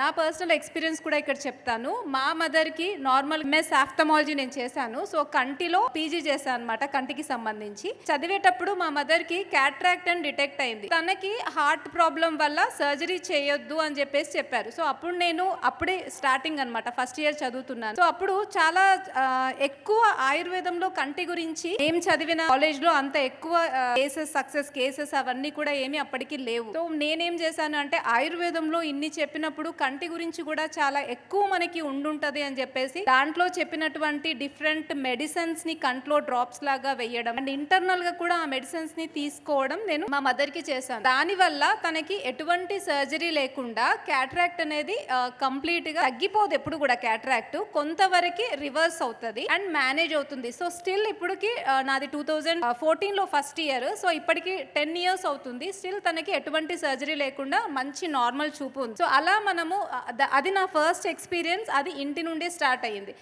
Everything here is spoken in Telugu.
నా పర్సనల్ ఎక్స్పీరియన్స్ కూడా ఇక్కడ చెప్తాను. మా మదర్కి నార్మల్ ఎంఎస్ ఆఫ్థమాలజీ నేను చేశాను. సో కంటిలో పీజీ చేశాను అనమాట కంటికి సంబంధించి. చదివేటప్పుడు మా మదర్కి క్యాట్రాక్ట్ అని డిటెక్ట్ అయింది. తనకి హార్ట్ ప్రాబ్లం వల్ల సర్జరీ చేయొద్దు అని చెప్పేసి చెప్పారు. సో అప్పుడు నేను అప్పుడే స్టార్టింగ్ అనమాట ఫస్ట్ ఇయర్ చదువుతున్నాను. సో అప్పుడు చాలా ఎక్కువ ఆయుర్వేదంలో కంటి గురించి ఏం చదివిన కాలేజ్లో అంత ఎక్కువ కేసెస్ సక్సెస్ కేసెస్ అవన్నీ కూడా ఏమి అప్పటికి లేవు. సో నేనేం చేశాను అంటే ఆయుర్వేదంలో ఇన్ని చెప్పినప్పుడు కంటి గురించి కూడా చాలా ఎక్కువ మనకి ఉండుంటది అని చెప్పేసి దాంట్లో చెప్పినటువంటి డిఫరెంట్ మెడిసిన్స్ని కంట్లో డ్రాప్స్ లాగా వేయడం. అండ్ ఇంటర్నల్గా కూడా ఆ మెడిసిన్స్ని తీసుకోవడం నేను మా మదర్కి చేశాను. దాని వల్ల తనకి ఎటువంటి సర్జరీ లేకుండా క్యాట్రాక్ట్ అనేది కంప్లీట్గా తగ్గిపోదు ఎప్పుడు కూడా క్యాట్రాక్ట్ కొంతవరకు రివర్స్ అవుతుంది అండ్ మేనేజ్ అవుతుంది. సో స్టిల్ ఇప్పటికి నాది టూ థౌజండ్ ఫోర్టీన్లో ఫస్ట్ ఇయర్ సో ఇప్పటికి టెన్ ఇయర్స్ అవుతుంది. స్టిల్ తనకి ఎటువంటి సర్జరీ లేకుండా మంచి నార్మల్ చూపు ఉంది. సో అలా మనము Uh, అది నా ఫస్ట్ ఎక్స్పీరియన్స్ అది ఇంటి నుండే స్టార్ట్ అయ్యింది.